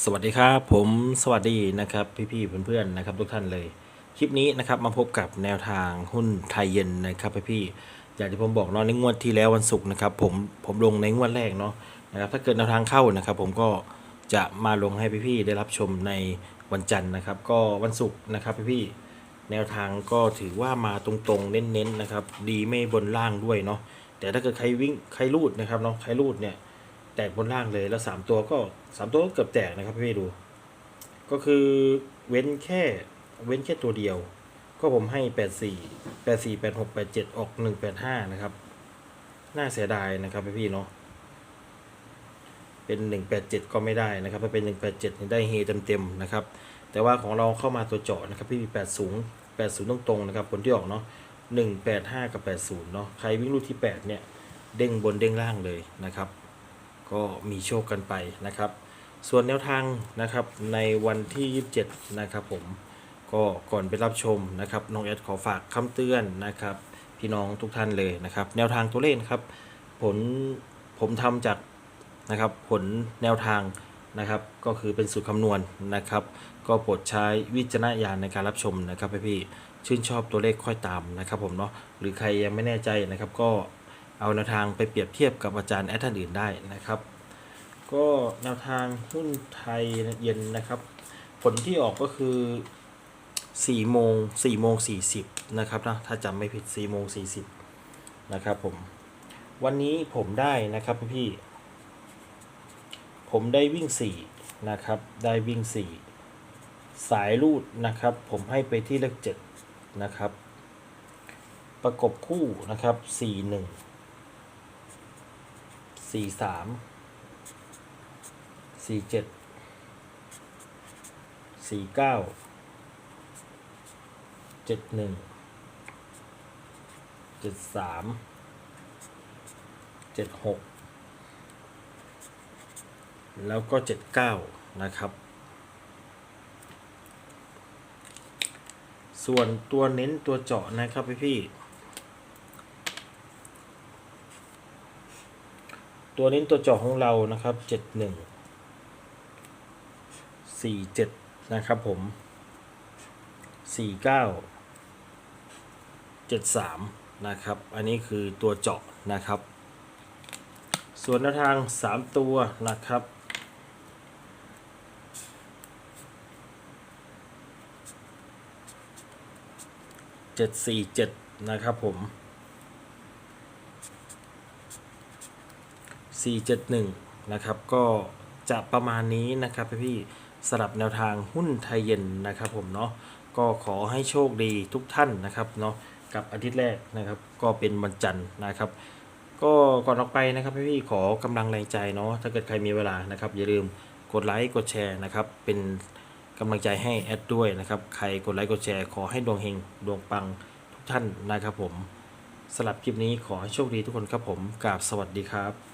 สวัสดีครับผมสวัสดีนะครับพี่ๆเพื่อนๆนะครับทุกท่านเลย คลิปนี้นะครับมาพบกับแนวทางหุ้นไทยเย็นนะครับพี่ๆอย่างที่ผมบอกเนาะในงวดที่แล้ววันศุกร์นะครับผมผมลงในงวดแรกเนาะนะครับถ้าเกิดแนวทางเข้านะครับ ผมก็จะมาลงให้พี่ๆได้รับชมในวันจันทร์นะครับ ก็วันศุกร์นะครับพี่ๆแนวทางก็ถือว่ามาตรงๆเน้นๆนะครับ ดีไม่บนล่างด้วยเนาะแต่ถ้าเกิดใครวิ่งใครรูดนะครับเนาะใครรูดเนี่ย แตกบนล่างเลยแล้วสามตัวก็สามตัวก็เกือบแตกนะครับพี่ดู ก็คือเว้นแค่เว้นแค่ตัวเดียว ก็ผมให้แปดสี่แปดสี่แปดหกแปดเจ็ดออกหนึ่งแปดห้านะครับ น่าเสียดายนะครับพี่ๆเนาะเป็นหนึ่งแปดเจ็ดก็ไม่ได้นะครับถ้าเป็นหนึ่งแปดเจ็ดได้เฮเต็มๆนะครับ แต่ว่าของเราเข้ามาตัวเจาะนะครับพี่แปดศูนย์แปดศูนย์ตรงๆนะครับผลที่ออกเนาะหนึ่งแปดห้ากับแปดศูนย์เนาะใครวิ่งรูดที่แปดเนี่ย เด้งบนเด้งล่างเลยนะครับ ก็มีโชคกันไปนะครับ ส่วนแนวทางนะครับในวันที่ 27 นะครับผมก็ก่อนไปรับชมนะครับน้องแอดขอฝากคำเตือนนะครับ พี่น้องทุกท่านเลยนะครับ แนวทางตัวเลขครับ ผลผมทำจากนะครับผลแนวทางนะครับ ก็คือเป็นสูตรคำนวณนะครับ ก็โปรดใช้วิจารณญาณในการรับชมนะครับพี่ชื่นชอบตัวเลขค่อยตามนะครับผมเนาะหรือใครยังไม่แน่ใจนะครับก็ เอาแนวทางไปเปรียบเทียบกับอาจารย์แอดท่านอื่นได้นะครับ ก็แนวทางหุ้นไทยเย็นนะครับ ผลที่ออกก็คือ4โมง4โมง40นะครับนะถ้าจำไม่ผิด4โมง40นะครับผมวันนี้ผมได้นะครับพี่ ผมได้วิ่ง 4 นะครับ ได้วิ่ง 4 สายรูดนะครับ ผมให้ไปที่เลข7นะครับ ประกบคู่นะครับ 4 1 สี่สามสี่เจ็ดสี่เก้าเจ็ดหนึ่งเจ็ดสามเจ็ดหกแล้วก็เจ็ดเก้านะครับ ส่วนตัวเน้นตัวเจาะนะครับพี่พี่ ตัวนี้ตัวเจาะของเรานะครับเจ็ดหนึ่งสี่เจ็ดนะครับผมสี่เก้าเจ็ดสามนะครับ อันนี้คือตัวเจาะนะครับ ส่วนแนวทางสามตัวนะครับเจ็ดสี่เจ็ดนะครับผม 471 นะครับ ก็จะประมาณนี้นะครับพี่ๆสำหรับแนวทางหุ้นไทยเย็นนะครับผมเนาะก็ขอให้โชคดีทุกท่านนะครับเนาะกับอาทิตย์แรกนะครับ ก็เป็นวันจันทร์นะครับ ก็ก่อนออกไปนะครับพี่ๆขอกำลังแรงใจเนาะถ้าเกิดใครมีเวลานะครับ อย่าลืมกดไลค์กดแชร์นะครับ เป็นกำลังใจให้แอดด้วยนะครับ ใครกดไลค์กดแชร์ขอให้ดวงเฮงดวงปังทุกท่านนะครับผมสำหรับคลิปนี้ขอให้โชคดีทุกคนครับผมกราบสวัสดีครับ